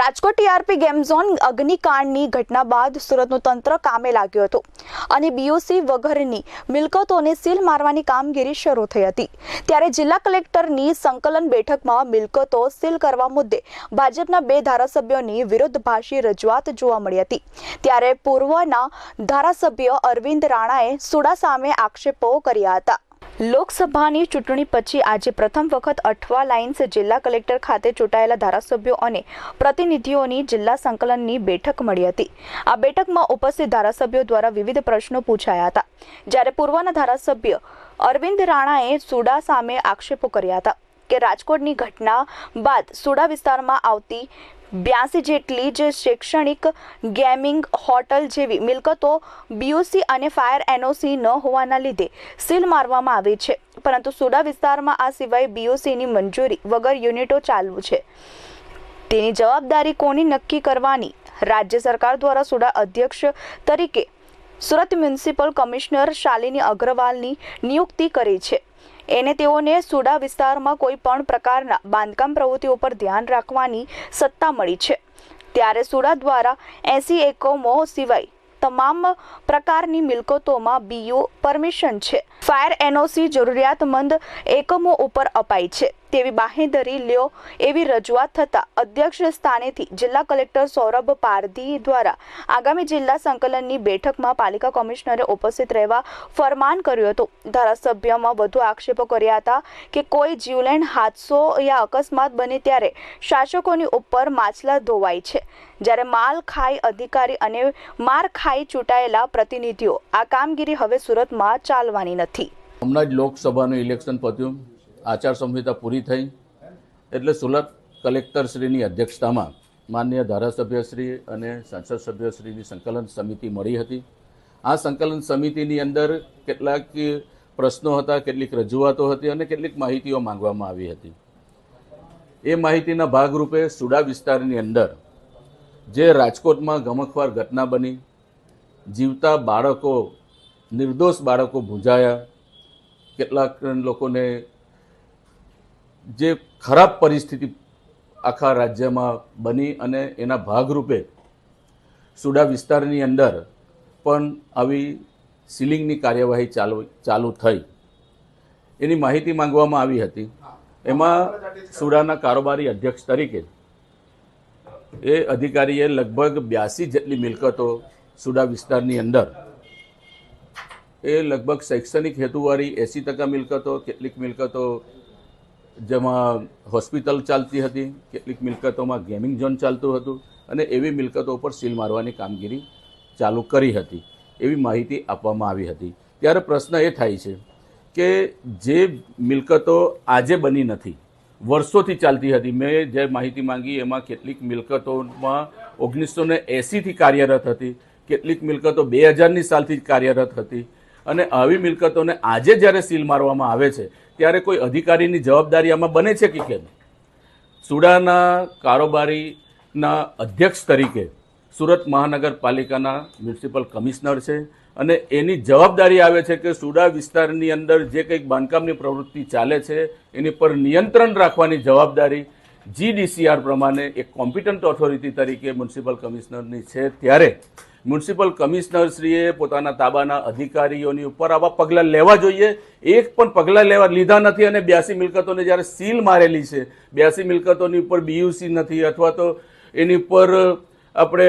Rajkot TRP game zone અગ્નિકાંડની ઘટના બાદ સુરતનું તંત્ર કામે લાગ્યું હતું અને બીઓસી વગરની મિલકતોને સીલ મારવાની કામગીરી શરૂ થઈ હતી. ત્યારે જિલ્લા કલેક્ટરની સંકલન બેઠકમાં મિલકતો સીલ કરવા મુદ્દે ભાજપના બે ધારાસભ્યોની વિરોધભાષી રજૂઆત જોવા મળી હતી. ત્યારે પૂર્વના ધારાસભ્ય અરવિંદ રાણાએ સુડા સામે આક્ષેપો કર્યા હતા. લોકસભાની ચૂંટણી પછી આજે પ્રથમ વખત અઠવા લાઇન્સ જિલ્લા કલેક્ટર ખાતે ચૂંટાયેલા ધારાસભ્યો અને પ્રતિનિધિઓની જિલ્લા સંકલનની બેઠક મળી હતી. આ બેઠકમાં ઉપસ્થિત ધારાસભ્યો દ્વારા વિવિધ પ્રશ્નો પૂછાયા હતા. જ્યારે પૂર્વના ધારાસભ્ય અરવિંદ રાણાએ સુડા સામે આક્ષેપો કર્યા હતા કે રાજકોટની ઘટના બાદ સુડા વિસ્તારમાં આવતી બ્યાસી જેટલી જ શૈક્ષણિક ગેમિંગ હોટલ જેવી મિલકતો બીઓસી અને ફાયર એનઓસી ન હોવાના લીધે સીલ મારવામાં આવી છે. પરંતુ સુડા વિસ્તારમાં આ સિવાય બીઓસીની મંજૂરી વગર યુનિટો ચાલુ છે. તેની જવાબદારી કોની નક્કી કરવાની? રાજ્ય સરકાર દ્વારા સુડા અધ્યક્ષ તરીકે સુરત મ્યુનિસિપલ કમિશનર શાલિની અગ્રવાલની નિયુક્તિ કરી છે. એને તેઓને સુડા વિસ્તારમાં કોઈ પણ પ્રકારના બાંધકામ પ્રવૃત્તિઓ પર ધ્યાન રાખવાની સત્તા મળી છે. ત્યારે સુડા દ્વારા એસી એકમો સિવાય તમામ પ્રકારની મિલકતોમાં બીયુ પરમિશન છે. ફાયર એનઓસી જરૂરિયાતમંદ એકમો ઉપર અપાય છે. તેવી બાહેંધરી લ્યો એવી રજૂઆત થતાં અધ્યક્ષ સ્થાનેથી જિલ્લા કલેક્ટર સૌરભ પારધી દ્વારા આગામી જિલ્લા સંકલનની બેઠકમાં પાલિકા કમિશનરે ઉપસ્થિત રહેવા ફરમાન કર્યું હતું. ધારાસભ્યમાં વધુ આક્ષેપો કર્યા હતા કે કોઈ જીવલેણ હાદસો યા અકસ્માત બને ત્યારે શાસકોની ઉપર માછલા ધોવાય છે. જ્યારે માલ ખાઈ અધિકારી અને માર ખાઈ ચૂંટાયેલા પ્રતિનિધિઓ આ કામગીરી હવે સુરતમાં ચાલવાની નથી. હમણાં જ લોકસભાનું ઇલેક્શન પત્યું. આચારસંહિતા પૂરી થઈ એટલે સુરત કલેક્ટરશ્રીની અધ્યક્ષતામાં માન્ય ધારાસભ્યશ્રી અને સંસદ સભ્યશ્રીની સંકલન સમિતિ મળી હતી. આ સંકલન સમિતિની અંદર કેટલાક પ્રશ્નો હતા, કેટલીક રજૂઆતો હતી અને કેટલીક માહિતીઓ માંગવામાં આવી હતી. એ માહિતીના ભાગરૂપે સુડા વિસ્તારની અંદર જે રાજકોટમાં ગમખવાર ઘટના બની, જીવતા બાળકો, નિર્દોષ બાળકો ભૂંજાયા, કેટલાક લોકોને જે ખરાબ પરિસ્થિતિ આખા રાજ્યમાં બની અને એના ભાગરૂપે સુડા વિસ્તારની અંદર પણ આવી સીલિંગની કાર્યવાહી ચાલુ ચાલુ થઈ. એની માહિતી માંગવામાં આવી હતી. એમાં સુડાના કારોબારી અધ્યક્ષ તરીકે એ અધિકારીએ લગભગ બ્યાસી જેટલી મિલકતો સુડા વિસ્તારની અંદર એ લગભગ શૈક્ષણિક હેતુવાળી એંસી ટકા મિલકતો, કેટલીક મિલકતો જેમાં હોસ્પિટલ ચાલતી હતી, કેટલીક મિલકતોમાં ગેમિંગ ઝોન ચાલતું હતું અને એવી મિલકતો ઉપર સીલ મારવાની કામગીરી ચાલુ કરી હતી, એવી માહિતી આપવામાં આવી હતી. ત્યારે પ્રશ્ન એ થાય છે કે જે મિલકતો આજે બની નથી, વર્ષોથી ચાલતી હતી, મેં જે માહિતી માંગી એમાં કેટલીક મિલકતોમાં ઓગણીસો ને એંસીથી કાર્યરત હતી, કેટલીક મિલકતો બે હજારની સાલથી કાર્યરત હતી અને આવી મિલકતોને આજે જ્યારે સીલ મારવામાં આવે છે, ત્યારે કોઈ અધિકારીની જવાબદારી આમાં બને છે કે કેમ? સુડાના કારોબારીના અધ્યક્ષ તરીકે સુરત મહાનગરપાલિકાના મ્યુનિસિપલ કમિશનર છે અને એની જવાબદારી આવે છે કે સુડા વિસ્તારની અંદર જે કંઈક બાંધકામની પ્રવૃત્તિ ચાલે છે, એની પર નિયંત્રણ રાખવાની જવાબદારી જીડીસીઆર પ્રમાણે એક કોમ્પિટન્ટ ઓથોરિટી તરીકે મ્યુનિસિપલ કમિશનરની છે. ત્યારે મ્યુનિસિપલ કમિશનરશ્રીએ પોતાના તાબાના અધિકારીઓની ઉપર આવા પગલાં લેવા જોઈએ. એક પણ પગલાં લેવા લીધા નથી અને બ્યાસી મિલકતોને જ્યારે સીલ મારેલી છે, બ્યાસી મિલકતોની ઉપર બીયુસી નથી અથવા તો એની ઉપર આપણે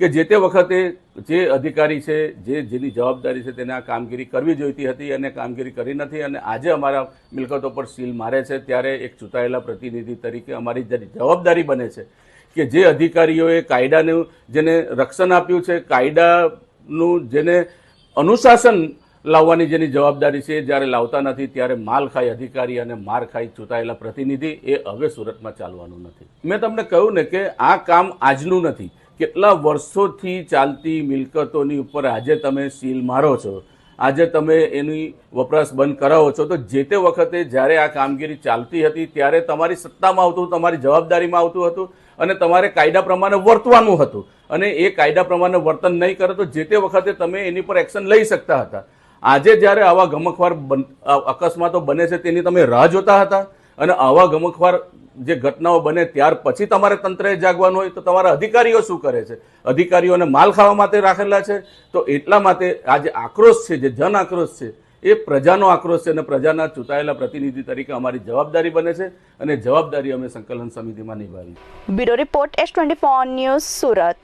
કે જે તે વખતે જે અધિકારી છે, જે જેની જવાબદારી છે તેને આ કામગીરી કરવી જોઈતી હતી અને કામગીરી કરી નથી અને આજે અમારા મિલકતો પર સીલ મારે છે, ત્યારે એક ચૂંટાયેલા પ્રતિનિધિ તરીકે અમારી જવાબદારી બને છે કે જે અધિકારીઓએ કાયદાનું જેને રક્ષણ આપ્યું છે, કાયદાનું જેને અનુશાસન લાવવાની જેની જવાબદારી છે જ્યારે લાવતા નથી, ત્યારે માલ ખાઈ અધિકારી અને માર ખાઈ ચૂંટાયેલા પ્રતિનિધિ એ હવે સુરતમાં ચાલવાનું નથી. મેં તમને કહ્યું ને કે આ કામ આજનું નથી. કેટલા વર્ષોથી ચાલતી મિલકતોની ઉપર આજે તમે સીલ મારો છો? આજે તમે એની વપરાશ બંધ કરાવો છો? તો જે તે વખતે જ્યારે આ કામગીરી ચાલતી હતી, ત્યારે તમારી સત્તામાં આવતું તમારી જવાબદારીમાં આવતું હતું અને તમારે કાયદા પ્રમાણે વર્તવાનું હતું. અને એ કાયદા પ્રમાણે વર્તન નહીં કરે તો જે તે વખતે તમે એની પર એક્શન લઈ શકતા હતા. આજે જ્યારે આવા ગમખવાર અકસ્માતો બને છે, તેની તમે રાહ જોતા હતા? અને આવા ગમખવાર જે ઘટનાઓ બને ત્યાર પછી તમારે તંત્રએ જાગવાનું હોય તો તમારા અધિકારીઓ શું કરે છે? અધિકારીઓને માલ ખાવા માટે રાખેલા છે? તો એટલા માટે આ જે આક્રોશ છે, જે જન આક્રોશ છે, એ પ્રજાનો આક્રોશ છે અને પ્રજાના ચૂંટાયેલા પ્રતિનિધિ તરીકે અમારી જવાબદારી બને છે અને જવાબદારી અમે સંકલન સમિતિમાં નિભાવી bureau report S twenty news Surat.